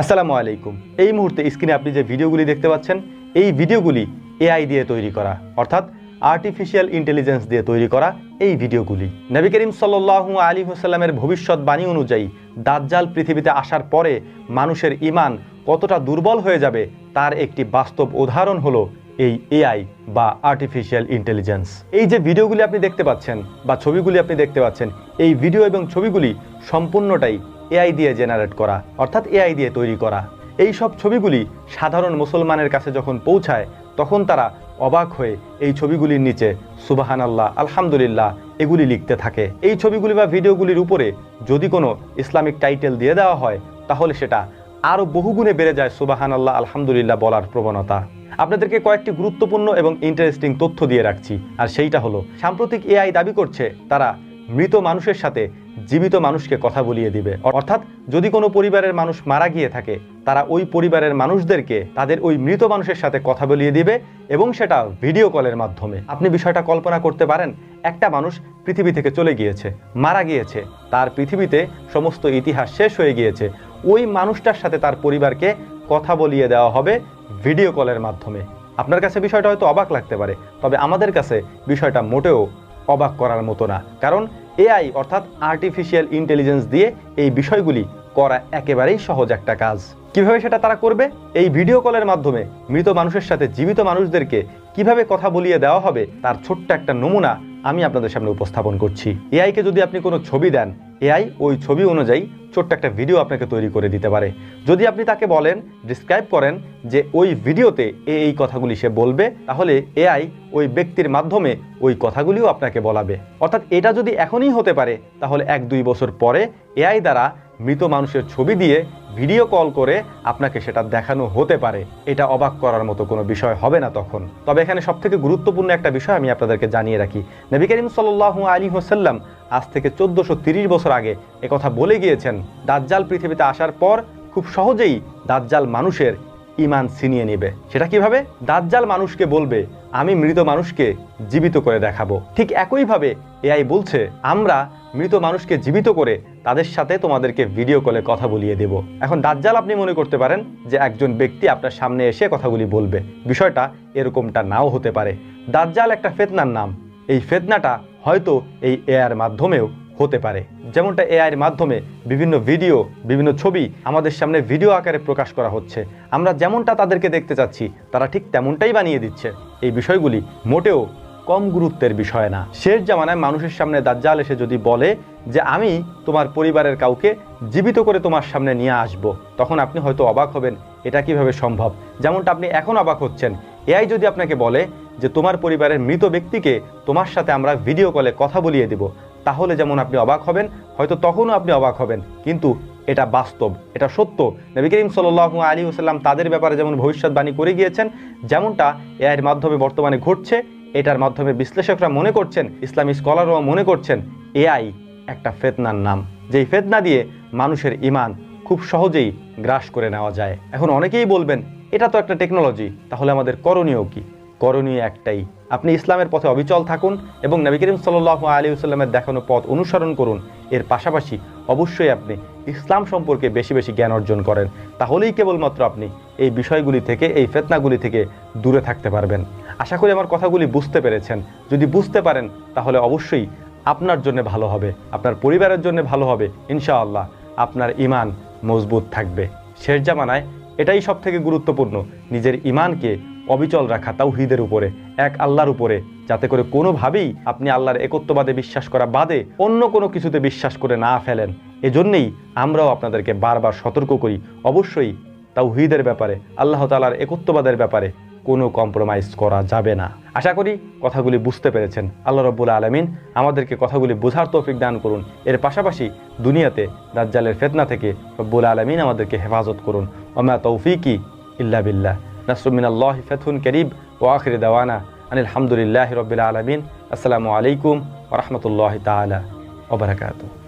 আসসালামু আলাইকুম। এই মুহূর্তে স্ক্রিনে আপনি যে ভিডিওগুলি দেখতে পাচ্ছেন, এই ভিডিওগুলি এআই দিয়ে তৈরি করা, অর্থাৎ আর্টিফিশিয়াল ইন্টেলিজেন্স দিয়ে তৈরি করা এই ভিডিওগুলি। নবী করিম সাল্লাহ আলী হুসাল্লামের ভবিষ্যৎবাণী অনুযায়ী দাজ্জাল পৃথিবীতে আসার পরে মানুষের ইমান কতটা দুর্বল হয়ে যাবে তার একটি বাস্তব উদাহরণ হলো এই এআই বা আর্টিফিশিয়াল ইন্টেলিজেন্স এই যে ভিডিওগুলি আপনি দেখতে পাচ্ছেন বা ছবিগুলি আপনি দেখতে পাচ্ছেন, এই ভিডিও এবং ছবিগুলি সম্পূর্ণটাই এআই দিয়ে জেনারেট করা, অর্থাৎ এআই দিয়ে তৈরি করা। এই সব ছবিগুলি সাধারণ মুসলমানের কাছে যখন পৌঁছায়, তখন তারা অবাক হয়ে এই ছবিগুলির নিচে সুবাহান আল্লাহ আলহামদুলিল্লাহ, এগুলি লিখতে থাকে। এই ছবিগুলি বা ভিডিওগুলির উপরে যদি কোনো ইসলামিক টাইটেল দিয়ে দেওয়া হয়, তাহলে সেটা আরও বহুগুণে বেড়ে যায় সুবাহান আল্লাহ আলহামদুলিল্লাহ বলার প্রবণতা। আপনাদেরকে কয়েকটি গুরুত্বপূর্ণ এবং ইন্টারেস্টিং তথ্য দিয়ে রাখছি, আর সেইটা হলো, সাম্প্রতিক এআই দাবি করছে, তারা মৃত মানুষের সাথে জীবিত মানুষকে কথা বলিয়ে দিবে। অর্থাৎ যদি কোনো পরিবারের মানুষ মারা গিয়ে থাকে, তারা ওই পরিবারের মানুষদেরকে তাদের ওই মৃত মানুষের সাথে কথা বলিয়ে দিবে এবং সেটা ভিডিও কলের মাধ্যমে। আপনি বিষয়টা কল্পনা করতে পারেন, একটা মানুষ পৃথিবী থেকে চলে গিয়েছে, মারা গিয়েছে, তার পৃথিবীতে সমস্ত ইতিহাস শেষ হয়ে গিয়েছে। ওই মানুষটার সাথে তার পরিবারকে কথা বলিয়ে দেওয়া হবে ভিডিও কলের মাধ্যমে। আপনার কাছে বিষয়টা হয়তো অবাক লাগতে পারে, তবে আমাদের কাছে বিষয়টা মোটেও অবাক করার মতো না। কারণ এআই, অর্থাৎ আর্টিফিশিয়াল ইন্টেলিজেন্স দিয়ে এই বিষয়গুলি করা একেবারেই সহজ একটা কাজ। কীভাবে সেটা তারা করবে? এই ভিডিও কলের মাধ্যমে মৃত মানুষের সাথে জীবিত মানুষদেরকে কীভাবে কথা বলিয়ে দেওয়া হবে, তার ছোট্ট একটা নমুনা আমি আপনাদের সামনে উপস্থাপন করছি। এআইকে যদি আপনি কোনো ছবি দেন এআই ওই ছবি অনুযায়ী ছোট্ট একটা ভিডিও আপনাকে তৈরি করে দিতে পারে। যদি আপনি তাকে বলেন ডিসক্রাইব করেন যে ওই ভিডিওতে এ এই কথাগুলি সে বলবে, তাহলে এআই ওই ব্যক্তির মাধ্যমে ওই কথাগুলিও আপনাকে বলাবে। অর্থাৎ এটা যদি এখনই হতে পারে, তাহলে এক দুই বছর পরে এআই দ্বারা মৃত মানুষের ছবি দিয়ে ভিডিও কল করে আপনাকে সেটা দেখানো হতে পারে। এটা অবাক করার মতো কোনো বিষয় হবে না তখন। তবে এখানে সবথেকে গুরুত্বপূর্ণ একটা বিষয় আমি আপনাদেরকে জানিয়ে রাখি। নবী করিম সাল্লাহ আলী হোসাল্লাম আজ থেকে চোদ্দশো বছর আগে কথা বলে গিয়েছেন, দাজ্জাল পৃথিবীতে আসার পর খুব সহজেই দাজ্জাল মানুষের ইমান ছিনিয়ে নেবে। সেটা কীভাবে? দাজ্জাল মানুষকে বলবে, আমি মৃত মানুষকে জীবিত করে দেখাবো ঠিক একইভাবে এআই বলছে, আমরা মৃত মানুষকে জীবিত করে তাদের সাথে তোমাদেরকে ভিডিও কলে কথা বলিয়ে দেব। এখন দাজ্জাল, আপনি মনে করতে পারেন যে একজন ব্যক্তি আপনার সামনে এসে কথাগুলি বলবে। বিষয়টা এরকমটা নাও হতে পারে। দাজ্জাল একটা ফেতনার নাম। এই ফেতনাটা হয়তো এই এআর মাধ্যমেও হতে পারে। যেমনটা এআইয়ের মাধ্যমে বিভিন্ন ভিডিও বিভিন্ন ছবি আমাদের সামনে ভিডিও আকারে প্রকাশ করা হচ্ছে। আমরা যেমনটা তাদেরকে দেখতে চাচ্ছি, তারা ঠিক তেমনটাই বানিয়ে দিচ্ছে। এই বিষয়গুলি মোটেও কম গুরুত্বের বিষয় না। শেষ জামানায় মানুষের সামনে দাজ্জাল এসে যদি বলে যে আমি তোমার পরিবারের কাউকে জীবিত করে তোমার সামনে নিয়ে আসব। তখন আপনি হয়তো অবাক হবেন, এটা কীভাবে সম্ভব? যেমনটা আপনি এখন অবাক হচ্ছেন। এআই যদি আপনাকে বলে যে তোমার পরিবারের মৃত ব্যক্তিকে তোমার সাথে আমরা ভিডিও কলে কথা বলিয়ে দেব, তাহলে যেমন আপনি অবাক হবেন, হয়তো তখনও আপনি অবাক হবেন। কিন্তু এটা বাস্তব, এটা সত্য। নবী করিম সাল্লাহ আলী ওসাল্লাম তাদের ব্যাপারে যেমন ভবিষ্যৎবাণী করে গিয়েছেন, যেমনটা এআইয়ের মাধ্যমে বর্তমানে ঘটছে, এটার মাধ্যমে বিশ্লেষকরা মনে করছেন, ইসলামী স্কলাররা মনে করছেন, এআই একটা ফেতনার নাম। যেই ফেতনা দিয়ে মানুষের ইমান খুব সহজেই গ্রাস করে নেওয়া যায়। এখন অনেকেই বলবেন, এটা তো একটা টেকনোলজি তাহলে আমাদের করণীয় কি? করণীয় একটাই, আপনি ইসলামের পথে অবিচল থাকুন এবং নবী করিম সাল্লাহ আলী সাল্লামের দেখানো পথ অনুসরণ করুন। এর পাশাপাশি অবশ্যই আপনি ইসলাম সম্পর্কে বেশি বেশি জ্ঞান অর্জন করেন। তাহলেই কেবলমাত্র আপনি এই বিষয়গুলি থেকে, এই ফেতনাগুলি থেকে দূরে থাকতে পারবেন। আশা করি আমার কথাগুলি বুঝতে পেরেছেন। যদি বুঝতে পারেন, তাহলে অবশ্যই আপনার জন্য ভালো হবে, আপনার পরিবারের জন্য ভালো হবে, ইনশাআল্লাহ আপনার ইমান মজবুত থাকবে। শেষ জামানায় এটাই সব থেকে গুরুত্বপূর্ণ, নিজের ইমানকে অবিচল রাখা তাও তাওহিদের উপরে, এক আল্লাহর উপরে, যাতে করে কোনোভাবেই আপনি আল্লাহর একত্ববাদে বিশ্বাস করা বাদে অন্য কোনো কিছুতে বিশ্বাস করে না ফেলেন। এজন্যেই আমরাও আপনাদেরকে বারবার সতর্ক করি। অবশ্যই তাও তাওহিদের ব্যাপারে, আল্লাহ তালার একত্ববাদের ব্যাপারে কোনো কম্প্রোমাইজ করা যাবে না। আশা করি কথাগুলি বুঝতে পেরেছেন। আল্লাহ রব্বুল আলমিন আমাদেরকে কথাগুলি বোঝার তৌফিক দান করুন। এর পাশাপাশি দুনিয়াতে দাজ্জালের ফেতনা থেকে রব্বুল আলমিন আমাদেরকে হেফাজত করুন। ওমা তৌফিকি ইল্লা বিল্লাহ। নাসরুমিন আল্লাহ ফেথুন করিব ও আখির দাওয়ানা আনিল হামদুলিল্লাহ রবিল আলমিন। আসসালামু আলাইকুম ওরহমতুল্লাহ তালা ওবরাকাতু